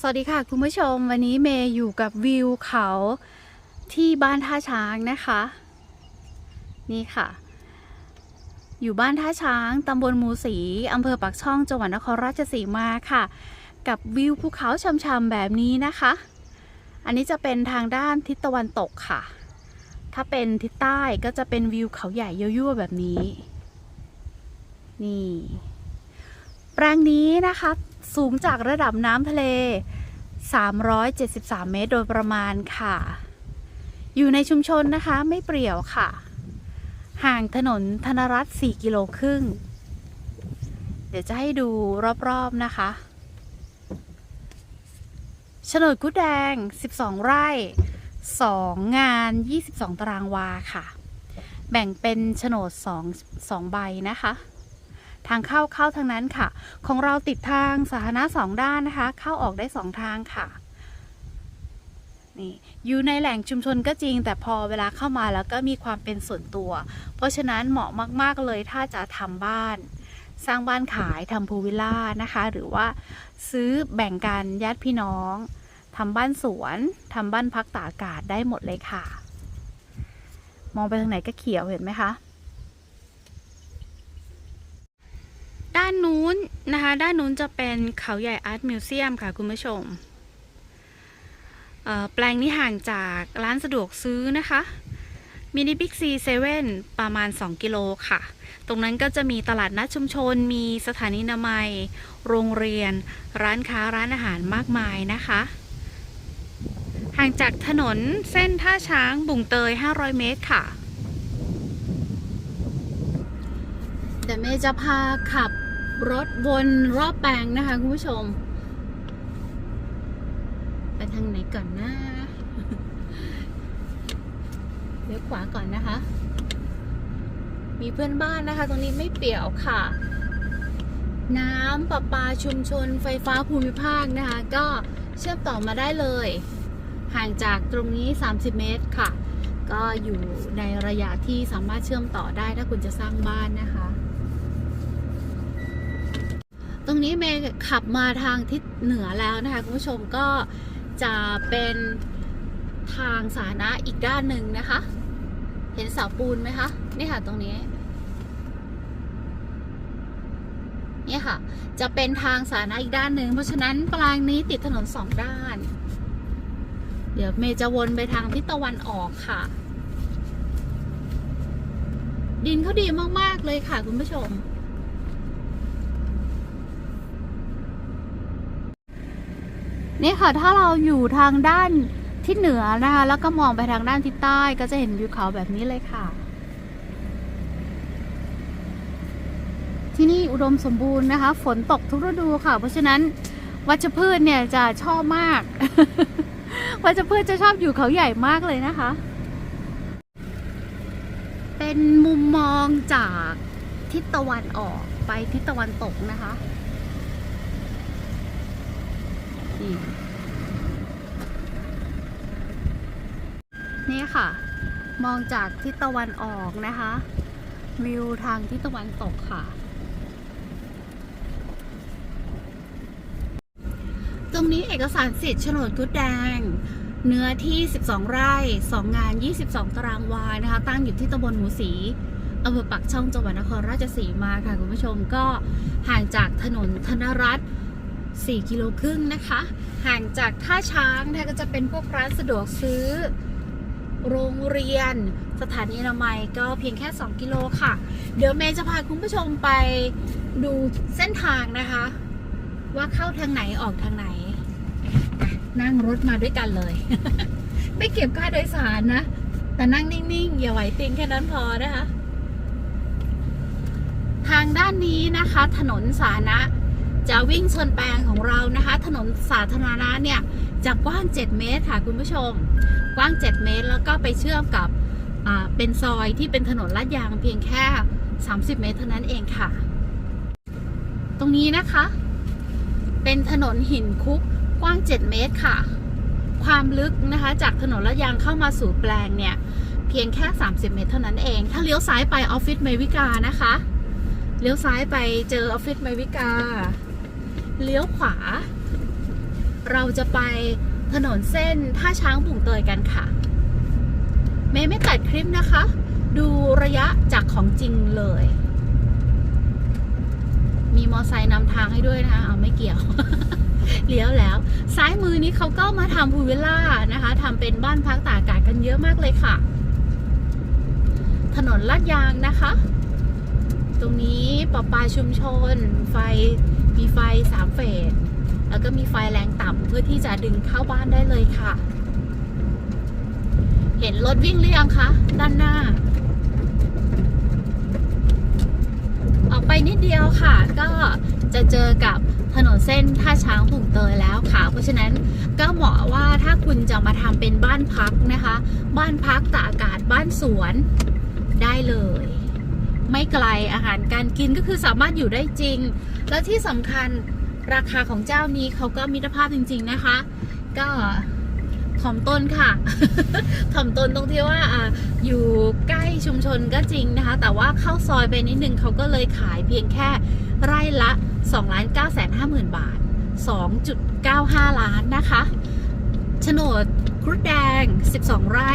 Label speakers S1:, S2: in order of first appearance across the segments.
S1: สวัสดีค่ะคุณผู้ชมวันนี้เมย์อยู่กับวิวเขาที่บ้านท่าช้างนะคะ นี่ค่ะ อยู่บ้านท่าช้างตำบลมูสีอำเภอปากช่องจังหวัดนครราชสีมาค่ะ กับวิวภูเขาช่ำๆแบบนี้นะคะ อันนี้จะเป็นทางด้านทิศตะวันตกค่ะ ถ้าเป็นทิศใต้ก็จะเป็นวิวเขาใหญ่ยั่วๆแบบนี้ นี่แปลงนี้นะคะ สูงจากระดับน้ำทะเล 373 เมตรโดยประมาณค่ะ อยู่ในชุมชนนะคะไม่เปรี่ยวค่ะ ห่างถนนธนรัตน์4กิโลครึ่ง เดี๋ยวจะให้ดูรอบๆนะคะโฉนดกุดแดง 12 ไร่ 2 งาน 22 ตารางวาค่ะ แบ่งเป็นโฉนด 2 2 ใบนะคะ ทางเข้าเข้าทางนั้นค่ะ ของเราติดทางสาธารณะสองด้านนะคะ เข้าออกได้สองทางค่ะนี่อยู่ในแหล่งชุมชนก็จริง แต่พอเวลาเข้ามาแล้วก็มีความเป็นส่วนตัว เพราะฉะนั้นเหมาะมาก ๆ เลยถ้าจะทำบ้าน สร้างบ้านขายทำพูลวิลล่านะคะ หรือว่าซื้อแบ่งกันญาติพี่น้องทำบ้านสวนทำบ้านพักตากอากาศได้หมดเลยค่ะ มองไปทางไหนก็เขียวเห็นไหมคะ ด้านนู้นนะคะ ด้านนู้นจะเป็นเขาใหญ่อาร์ตมิวเซียมค่ะคุณผู้ชม แปลงนี้ห่างจากร้านสะดวกซื้อนะคะมินิบิ๊กซีเซเว่นประมาณ 2 กิโลค่ะ ตรงนั้นก็จะมีตลาดนัดชุมชน มีสถานีนามัย โรงเรียน ร้านค้าร้านอาหารมากมายนะคะ ห่างจากถนนเส้นท่าช้างบุงเตย 500 เมตรค่ะ เดี๋ยวเมย์จะพาขับ รถวนรอบแปลงนะคะคุณผู้ชม ไปทางไหนก่อนนะเลี้ยวขวาก่อนนะคะ มีเพื่อนบ้านนะคะ ตรงนี้ไม่เปี่ยวค่ะ น้ำประปาชุมชนไฟฟ้าภูมิภาคนะคะ ก็เชื่อมต่อมาได้เลย ห่างจากตรงนี้ 30 เมตรค่ะ ก็อยู่ในระยะที่สามารถเชื่อมต่อได้ถ้าคุณจะสร้างบ้านนะคะ ตรงนี้เมย์ขับมาทางทิศเหนือแล้วนะคะคุณผู้ชมก็จะเป็นทางสาธารณะอีกด้านหนึ่งนะคะ เห็นเสาปูนไหมคะนี่ค่ะตรงนี้นี่ค่ะ จะเป็นทางสาธารณะอีกด้านหนึ่งเพราะฉะนั้นปลางนี้ติดถนนสองด้าน เดี๋ยวเมย์จะวนไปทางทิศตะวันออกค่ะ ดินเขาดีมาก ๆ เลยค่ะคุณผู้ชม นี่ค่ะถ้าเราอยู่ทางด้านทิศเหนือนะคะ แล้วก็มองไปทางด้านทิศใต้ ก็จะเห็นวิวเขาแบบนี้เลยค่ะ ที่นี่อุดมสมบูรณ์นะคะ ฝนตกทุกฤดูค่ะ เพราะฉะนั้นวัชพืชเนี่ยจะชอบมาก วัชพืชจะชอบอยู่เขาใหญ่มากเลยนะคะ เป็นมุมมองจากทิศตะวันออกไปทิศตะวันตกนะคะ นี่นี่ค่ะ มองจากทิศตะวันออกนะคะ วิวทางทิศตะวันตกค่ะ ตรงนี้เอกสารสิทธิ์โฉนดกุดแดง เนื้อที่ 12 ไร่ 2 งาน 22 ตารางวานะคะ ตั้งอยู่ที่ตำบลหมูสีอำเภอปักช่องจังหวัดนครราชสีมาค่ะ คุณผู้ชมก็ห่างจากถนนธนรัตน์ 4กิโลครึ่งนะคะ ห่างจากท่าช้างนะคะก็จะเป็นพวกร้านสะดวกซื้อ โรงเรียน สถานีอนามัยก็เพียงแค่ 2 กิโลค่ะ เดี๋ยวเมย์จะพาคุณผู้ชมไปดูเส้นทางนะคะ ว่าเข้าทางไหนออกทางไหน นั่งรถมาด้วยกันเลย ไม่เก็บค่าโดยสารนะ แต่นั่งนิ่งๆอย่าไหวติงแค่นั้นพอนะคะ ทางด้านนี้นะคะ ถนนสาธารณะ จะวิ่งชนแปลงของเรานะคะ ถนนสาธารณะเนี่ยจะกว้าง 7 เมตรค่ะคุณผู้ชม กว้าง 7 เมตร แล้วก็ไปเชื่อมกับเป็นซอยที่เป็นถนนลาดยางเพียงแค่ 30 เมตรเท่านั้นเองค่ะ ตรงนี้นะคะ เป็นถนนหินคุกกว้าง 7 เมตรค่ะ ความลึกนะคะจากถนนลาดยางเข้ามาสู่แปลงเนี่ยเพียงแค่ 30 เมตรเท่านั้นเอง ถ้าเลี้ยวซ้ายไปออฟฟิศเมวิกานะคะ เลี้ยวซ้ายไปเจอออฟฟิศเมวิกา เลี้ยวขวา เราจะไปถนนเส้นท่าช้างบุ่งเตยกันค่ะ เมย์ไม่ตัดคลิปนะคะ ดูระยะจากของจริงเลย มีมอไซค์นำทางให้ด้วยนะคะ เอาไม่เกี่ยว เลี้ยวแล้ว ซ้ายมือนี้เขาก็มาทำพูวิลล่านะคะทำเป็นบ้านพักตากอากาศกันเยอะมากเลยค่ะ ถนนลาดยางนะคะ ตรงนี้ประปาชุมชน ไฟ มีไฟสามเฟส แล้วก็มีไฟแรงต่ำเพื่อที่จะดึงเข้าบ้านได้เลยค่ะ เห็นรถวิ่งหรือยังคะ ด้านหน้า ออกไปนิดเดียวค่ะ ก็จะเจอกับถนนเส้นท่าช้างบุ่งเตยแล้วค่ะ เพราะฉะนั้นก็เหมาะว่าถ้าคุณจะมาทำเป็นบ้านพักนะคะ บ้านพักตากอากาศบ้านสวนได้เลย ไม่ไกลอาหารการกินก็คือสามารถอยู่ได้จริง แล้วที่สำคัญราคาของเจ้านี้เขาก็มิตรภาพจริง ๆนะคะ ก็ถ่อมต้นค่ะถ่อมตนตรงที่ว่าออยู่ใกล้ชุมชนก็จริงนะคะ แต่ว่าเข้าซอยไปนิดนึงเขาก็เลยขายเพียงแค่ไร่ละ2ล้าน9แสน5หมื่นบาท 2.95 ล้านนะคะโฉนดครุฑแดง 12 ไร่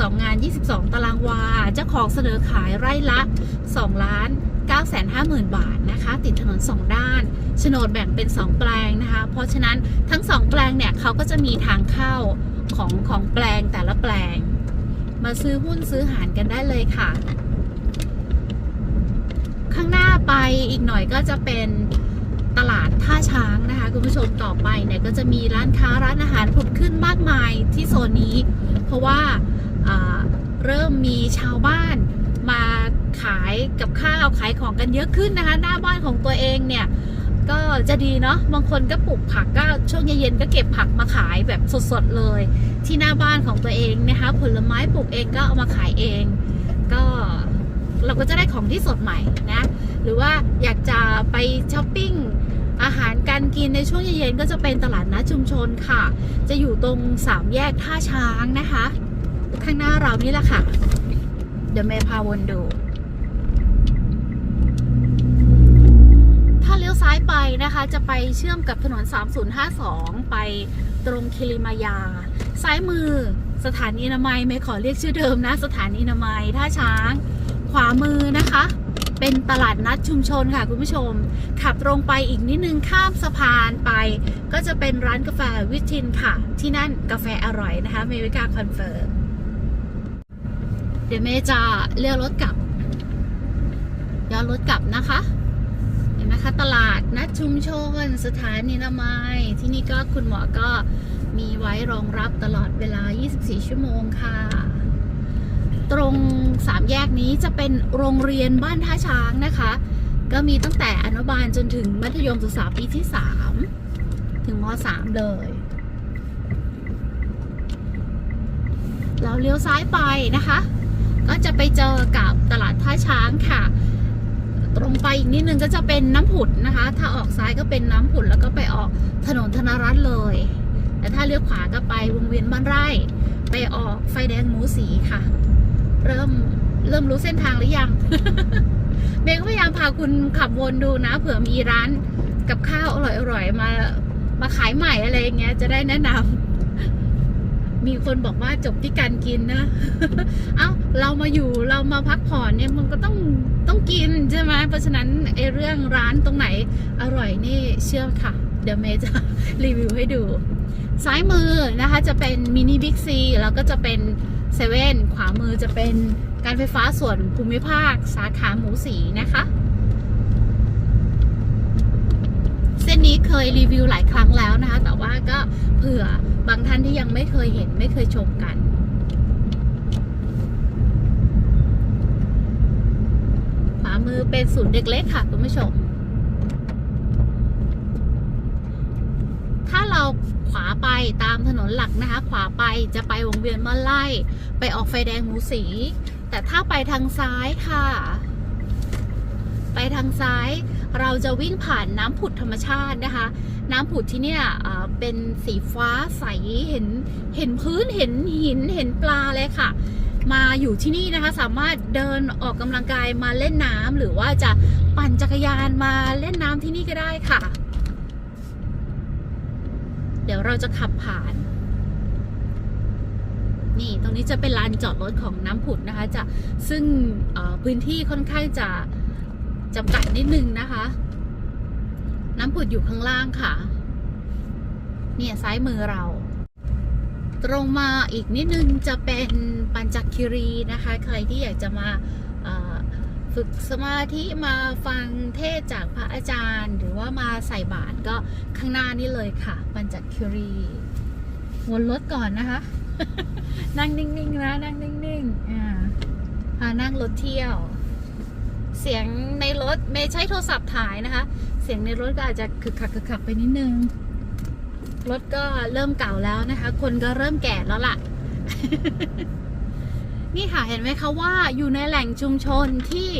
S1: 2 งาน 22 ตารางวา เจ้าของเสนอขายไร่ละ 2 ล้าน9แสน5หมื่นบาทนะคะ ติดถนน 2 ด้านโฉนดแบ่งเป็น 2 แปลงนะคะ เพราะฉะนั้นทั้ง 2 แปลงเนี่ยเขาก็จะมีทางเข้าของของแปลงแต่ละแปลง มาซื้อหุ้นซื้อหารกันได้เลยค่ะ ข้างหน้าไปอีกหน่อยก็จะเป็นตลาดท่าช้างนะคะคุณผู้ชมต่อไปเนี่ยก็จะมีร้านค้าร้านอาหารผุดขึ้นมากมายที่โซนนี้ เพราะว่า เริ่มมีชาวบ้านมาขายกับข้าวขายของกันเยอะขึ้นนะคะ หน้าบ้านของตัวเองเนี่ยก็จะดีเนาะบางคนก็ปลูกผักก็ช่วงเย็นๆก็เก็บผักมาขายแบบสดๆเลย ที่หน้าบ้านของตัวเองนะคะ ผลไม้ปลูกเองก็เอามาขายเอง ก็เราก็จะได้ของที่สดใหม่นะหรือว่าอยากจะไปช้อปปิ้งอาหารการกินในช่วงเย็นๆก็จะเป็นตลาดนัดชุมชนค่ะ จะอยู่ตรงสามแยกท่าช้างนะคะ ข้างหน้าเรานี่แหละค่ะ เดี๋ยวเมย์พาวนดู ถ้าเลี้ยวซ้ายไปนะคะ จะไปเชื่อมกับถนน 3052 ไปตรงคิริมายา ซ้ายมือสถานีนามัยไม่ขอเรียกชื่อเดิมนะ สถานีนามัยท่าช้าง ขวามือนะคะ เป็นตลาดนัดชุมชนค่ะคุณผู้ชม ขับตรงไปอีกนิดนึงข้ามสะพานไป ก็จะเป็นร้านกาแฟวิทินค่ะ ที่นั่นกาแฟอร่อยนะคะเมวิกาคอนเฟิร์ม ดี๋ยวเมย์จะเลี้ยวรถกลับย้อนรถกลับนะคะ เห็นไหมคะตลาดนัดชุมชนสถานีอนามัยที่นี่ก็คุณหมอก็มีไว้รองรับตลอดเวลา 24 ชั่วโมงค่ะ ตรงสามแยกนี้จะเป็นโรงเรียนบ้านท่าช้างนะคะ ก็มีตั้งแต่อนุบาลจนถึงมัธยมศึกษาปีที่ 3 ถึงม .3 เลยเราเลี้ยวซ้ายไปนะคะ ก็จะไปเจอกับตลาดท่าช้างค่ะ ตรงไปอีกนิดนึงก็จะเป็นน้ำผุดนะคะ ถ้าออกซ้ายก็เป็นน้ำผุดแล้วก็ไปออกถนนธนรัตน์เลย แต่ถ้าเลี้ยวขวาก็ไปวงเวียนบ้านไร่ ไปออกไฟแดงหมูสีค่ะ เริ่มเริ่มรู้เส้นทางหรือยังเมย์ก็พยายามพาคุณขับวนดูนะ เผื่อมีร้านกับข้าวอร่อยๆมามาขายใหม่อะไรอย่างเงี้ยจะได้แนะนำ มีคนบอกว่าจบที่การกินนะ เอ้าเรามาอยู่เรามาพักผ่อนเนี่ยมันก็ต้องต้องกินใช่ไหมเพราะฉะนั้นไอ้เรื่องร้านตรงไหนอร่อยนี่เชื่อค่ะ เดี๋ยวเมย์จะรีวิวให้ดู ซ้ายมือนะคะจะเป็นมินิบิ๊กซีแล้วก็จะเป็นเซเว่นขวามือจะเป็นการไฟฟ้าส่วนภูมิภาคสาขาหมูสีนะคะ เส้นนี้เคยรีวิวหลายครั้งแล้วนะคะ แต่ว่าก็เผื่อบางท่านที่ยังไม่เคยเห็นไม่เคยชมกันขวามือเป็นศูนย์เด็กเล็กค่ะคุณผู้ชม ถ้าเราขวาไปตามถนนหลักนะคะ ขวาไปจะไปวงเวียนมาไล่ไปออกไฟแดงหมูสี แต่ถ้าไปทางซ้ายค่ะ ไปทางซ้าย เราจะวิ่งผ่านน้ำผุดธรรมชาตินะคะ น้ำผุดที่เนี่ยเป็นสีฟ้าใสเห็นเห็นพื้นเห็นหินเห็นปลาเลยค่ะ มาอยู่ที่นี่นะคะสามารถเดินออกกำลังกายมาเล่นน้ำหรือว่าจะปั่นจักรยานมาเล่นน้ำที่นี่ก็ได้ค่ะ เดี๋ยวเราจะขับผ่านนี่ตรงนี้จะเป็นลานจอดรถของน้ำผุดนะคะ จะซึ่งพื้นที่ค่อนข้างจะ จำกัดนิดนึงนะคะ น้ำผุดอยู่ข้างล่างค่ะ เนี่ยซ้ายมือเรา ตรงมาอีกนิดนึงจะเป็นปัญจคีรีนะคะ ใครที่อยากจะมาฝึกสมาธิมาฟังเทศจากพระอาจารย์ หรือว่ามาใส่บาตรก็ข้างหน้านี่เลยค่ะ ปัญจคีรีวนรถก่อนนะคะ นั่งนิ่งๆนะนั่งนิ่งๆอ่าพานั่งรถเที่ยว เสียงในรถไม่ใช่โทรศัพท์ถ่ายนะคะ เสียงในรถก็อาจจะคึกคักคึกคักไปนิดนึง รถก็เริ่มเก่าแล้วนะคะ คนก็เริ่มแก่แล้วล่ะ นี่ค่ะเห็นไหมคะว่าอยู่ในแหล่งชุมชนที่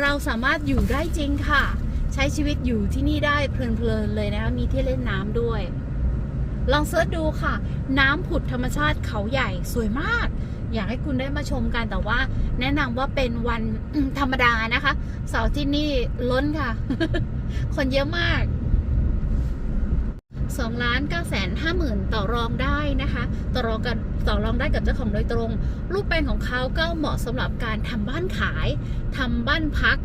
S1: เราสามารถอยู่ได้จริงค่ะ ใช้ชีวิตอยู่ที่นี่ได้เพลินๆเลยนะคะมีที่เล่นน้ำด้วย ลองเสิร์ชดูค่ะ น้ำผุดธรรมชาติเขาใหญ่สวยมาก อยากให้คุณได้มาชมกันแต่ว่า แนะนำว่าเป็นวันธรรมดานะคะ เสาร์ที่นี่ล้นค่ะ คนเยอะมาก2ล้าน9แสน5หมื่นต่อรองได้นะคะ ต่อรองกันต่อรองได้กับเจ้าของโดยตรง รูปแปลงของเขาก็เหมาะสำหรับการทำบ้านขายทำบ้านพัก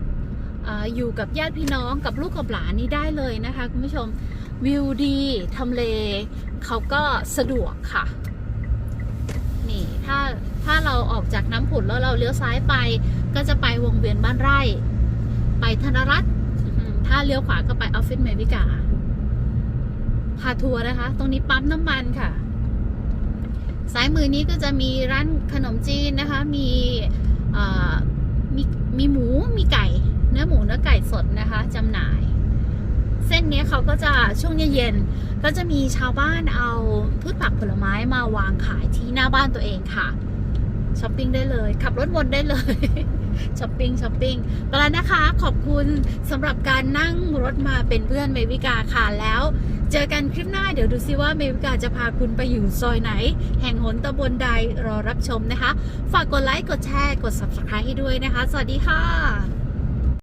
S1: ออยู่กับญาติพี่น้องกับลูกกับหลานนี่ได้เลยนะคะคุณผู้ชมวิวดีทำเลเขาก็สะดวกค่ะ นี่ถ้าถ้าเราออกจากน้ำผุดแล้วเราเลี้ยวซ้ายไป ก็จะไปวงเวียนบ้านไร่ ไปธนรัตน์อืมถ้าเลี้ยวขวาก็ไปออฟฟิศเมวิกาพาทัวร์นะคะ ตรงนี้ปั๊มน้ำมันค่ะซ้ายมือนี้ก็จะมีร้านขนมจีนนะคะ มีเอ่อมีมีหมู มีไก่ เนื้อหมู เนื้อไก่สดนะคะจำหน่าย เส้นเนี้ยเขาก็จะช่วงเย็นๆก็จะมีชาวบ้านเอาพื ชผักผลไม้มาวางขายที่หน้าบ้านตัวเองค่ะช้อปปิ้งได้เลย ขับรถวนได้เลยช้อปปิ้งช้อปปิ้งไปแล้วนะคะ ขอบคุณสำหรับการนั่งรถมาเป็นเพื่อนเมวิกาค่ะแล้ว เจอกันคลิปหน้าเดี๋ยวดูซิว่าเมวิกาจะพาคุณไปอยู่ซอยไหน แห่งหนตำบลใดรอรับชมนะคะ ฝากกดไลค์กดแชร์กด subscribe ให้ด้วยนะคะ สวัสดีค่ะ